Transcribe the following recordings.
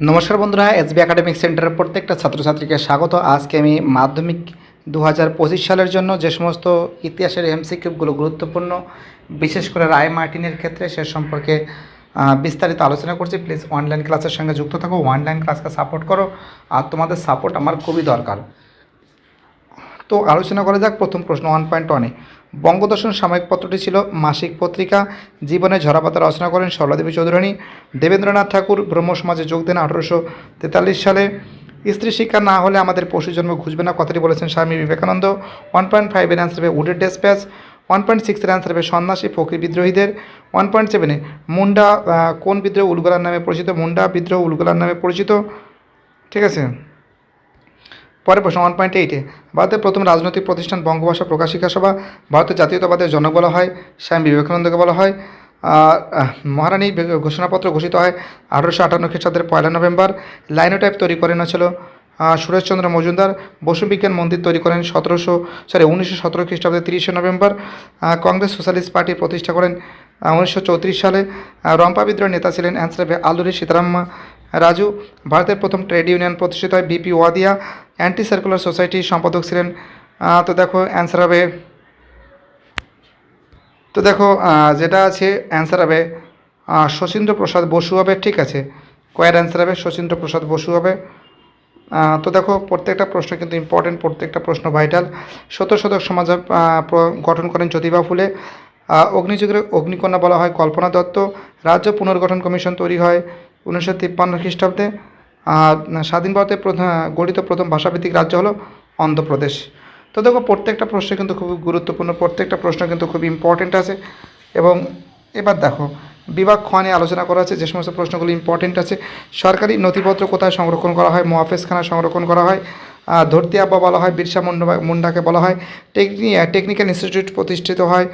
নমস্কার বন্ধুরা, SB academic সেন্টারের প্রত্যেকটা ছাত্রছাত্রীকে স্বাগত। আজকে আমি মাধ্যমিক দু হাজার পঁচিশ সালের জন্য যে সমস্ত ইতিহাসের এমসিকিউবগুলো গুরুত্বপূর্ণ, বিশেষ করে রায় মার্টিনের ক্ষেত্রে সে সম্পর্কে বিস্তারিত আলোচনা করছি। প্লিজ অনলাইন ক্লাসের সঙ্গে যুক্ত থাকো অনলাইন ক্লাসকে সাপোর্ট করো। আর তোমাদের সাপোর্ট আমার খুবই দরকার। তো আলোচনা করা যাক প্রথম প্রশ্ন ওয়ান পয়েন্ট ওয়ানে বঙ্গদর্শন সাময়িক পত্রটি ছিল মাসিক পত্রিকা। জীবনে ঝরাপাতা রচনা করেন সরলাদেবী চৌধুরানী। দেবেন্দ্রনাথ ঠাকুর ব্রহ্ম সমাজে যোগ দেন আঠারোশো তেতাল্লিশ সালে। স্ত্রী শিক্ষা না হলে আমাদের পশু জন্ম ঘুষবে না কথাটি বলেছেন স্বামী বিবেকানন্দ। ওয়ান পয়েন্ট ফাইভের অ্যান্সার হবে উডের ডেসপ্যাচ ওয়ান পয়েন্ট সিক্সের অ্যান্সার হবে সন্ন্যাসী ফকির বিদ্রোহীদের। ওয়ান পয়েন্ট সেভেনে মুন্ডা কোন বিদ্রোহ উলগলার নামে পরিচিত? মুন্ডা বিদ্রোহ উলগলার নামে পরিচিত। ঠিক আছে? পরের প্রশ্ন ওয়ান পয়েন্ট এইটে ভারতের প্রথম রাজনৈতিক প্রতিষ্ঠান বঙ্গভাষা প্রকাশিকা সভা ভারতের জাতীয়তাবাদের জনক বলা হয় স্বামী বিবেকানন্দকে বলা হয় আর, মহারানী ঘোষণাপত্র ঘোষিত হয় আঠারোশো আটান্ন খ্রিস্টাব্দের পয়লা নভেম্বর। লাইনোটাইপ তৈরি করেন ছিল সুরেশচন্দ্র মজুমদার। বসু বিজ্ঞান মন্দির তৈরি করেন সতেরোশো সরি উনিশশো সতেরো খ্রিস্টাব্দের তিরিশে নভেম্বর। কংগ্রেস সোশ্যালিস্ট পার্টি প্রতিষ্ঠা করেন উনিশশো চৌত্রিশ সালে। রম্পা বিদ্রোহের নেতা ছিলেন অ্যান্সার আলুরি সীতারাম্মা রাজু, ভারতের প্রথম ট্রেড ইউনিয়ন প্রতিষ্ঠিত হয় বিপি ওয়াদিয়া অ্যান্টি সার্কুলার সোসাইটির সম্পাদক ছিলেন। তো দেখো অ্যান্সার হবে। তো দেখো যেটা আছে অ্যান্সার হবে শচীন্দ্র প্রসাদ বসু হবে, ঠিক আছে। কয়ের অ্যান্সার হবে শচীন্দ্র প্রসাদ বসু হবে। তো দেখো, প্রত্যেকটা প্রশ্ন কিন্তু ইম্পর্টেন্ট প্রত্যেকটা প্রশ্ন ভাইটাল সত্তর শতক সমাজ গঠন করেন জ্যোতিবা ফুলে। অগ্নিযুগের অগ্নিকন্যা বলা হয় কল্পনা দত্ত। রাজ্য পুনর্গঠন কমিশন তৈরি হয়। উনিশশো তিপ্পান্ন খ্রিস্টাব্দে স্বাধীন ভারতের প্রধান গঠিত প্রথম ভাষাভিত্তিক রাজ্য হলো অন্ধ্রপ্রদেশ। তো দেখো, প্রত্যেকটা প্রশ্ন কিন্তু খুবই গুরুত্বপূর্ণ, প্রত্যেকটা প্রশ্ন কিন্তু খুব ইম্পর্টেন্ট আছে। এবং এবার দেখো, বিভাগ খ নিয়ে আলোচনা করা আছে, যে সমস্ত প্রশ্নগুলো ইম্পর্টেন্ট আছে। সরকারি নথিপত্র কোথায় সংরক্ষণ করা হয়? মোহাফেজখানা সংরক্ষণ করা হয়। ধরতি আব্বা বলা হয়, বিরসা মুন্ডা, মুন্ডাকে বলা হয়। টেকনি টেকনিক্যাল ইনস্টিটিউট প্রতিষ্ঠিত হয়।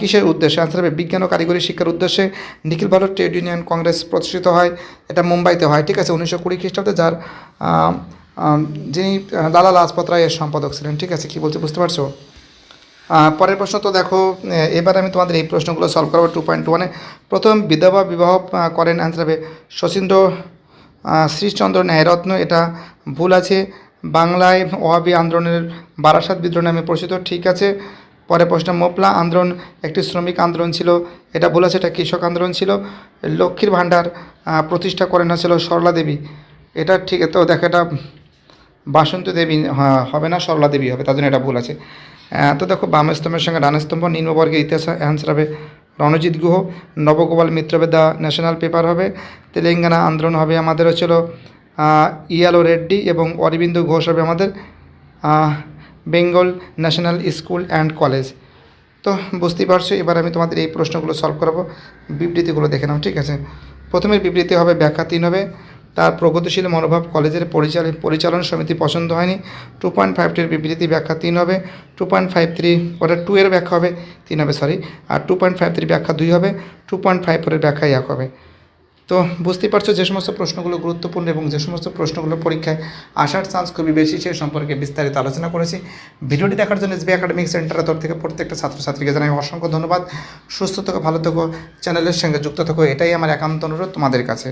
কিসের উদ্দেশ্যে? আনসার হবে বিজ্ঞান ও কারিগরি শিক্ষার উদ্দেশ্যে নিখিল ভারত ট্রেড ইউনিয়ন কংগ্রেস প্রতিষ্ঠিত হয়। এটা মুম্বাইতে হয় ঠিক আছে? উনিশশো কুড়ি খ্রিস্টাব্দে যার যিনি আহ, লালা লাজপত রায় এর সম্পাদক ছিলেন ঠিক আছে? কি বলছে বুঝতে পারছ? পরের প্রশ্ন তো দেখো এবার আমি তোমাদের এই প্রশ্নগুলো সলভ করব টু পয়েন্ট ওয়ানে প্রথম বিধবা বিবাহ করেন অ্যান্সার হবে শচীন্দ্র আহ, শ্রীচন্দ্র ন্যায়রত্ন। এটা ভুল আছে। বাংলায় ওহাবি আন্দোলনের বারাসাত বিদ্রোহ নামে পরিচিত ঠিক আছে? পরের প্রশ্ন মোপলা আন্দোলন একটি শ্রমিক আন্দোলন ছিল? এটা ভুল আছে এটা কৃষক আন্দোলন ছিল। লক্ষ্মীর ভাণ্ডার প্রতিষ্ঠা করেন ছিল সরলা দেবী। এটা ঠিক তো দেখো এটা বাসন্তী দেবী হ্যাঁ, হবে না সরলা দেবী হবে তার জন্য এটা ভুল আছে। তো দেখো বাম স্তম্ভের সঙ্গে ডান স্তম্ভ নিম্নবর্গের ইতিহাস অ্যান্সার হবে রণজিৎ গুহ নবগোপাল মিত্র হবে দ্য ন্যাশনাল পেপার হবে তেলেঙ্গানা আন্দোলন হবে আমাদের হচ্ছিল ইয়ালো রেড্ডি এবং অরবিন্দ ঘোষ হবে আমাদের Bengal national school and college. তো বুঝতেই পারছ, এবার আমি তোমাদের এই প্রশ্নগুলো সলভ করাবো, বিবৃতিগুলো দেখে নাও, ঠিক আছে? প্রথমের বিবৃতি হবে, ব্যাখ্যা তিন হবে। তার প্রগতিশীল মনোভাব কলেজের পরিচাল, পরিচালন সমিতি পছন্দ হয়নি। টু পয়েন্ট ফাইভটির বিবৃতি, ব্যাখ্যা তিন হবে। টু পয়েন্ট ফাইভ থ্রি ওটা টু এর ব্যাখ্যা হবে, তিন হবে সরি আর টু পয়েন্ট ফাইভ থ্রি ব্যাখ্যা দুই হবে। টু পয়েন্ট ফাইভ ফোরের ব্যাখ্যা এক হবে। তো বুঝতেই পারছ যে সমস্ত প্রশ্নগুলো গুরুত্বপূর্ণ এবং যে সমস্ত প্রশ্নগুলো পরীক্ষায় আসার চান্স খুবই বেশি সে সম্পর্কে বিস্তারিত আলোচনা করেছি। ভিডিওটি দেখার জন্য এসবি একাডেমিক সেন্টারের তরফ থেকে প্রত্যেকটা ছাত্রছাত্রীকে জানাই অসংখ্য ধন্যবাদ। সুস্থ থেকো, ভালো থেকো চ্যানেলের সঙ্গে যুক্ত থেকো, এটাই আমার একান্ত অনুরোধ তোমাদের কাছে।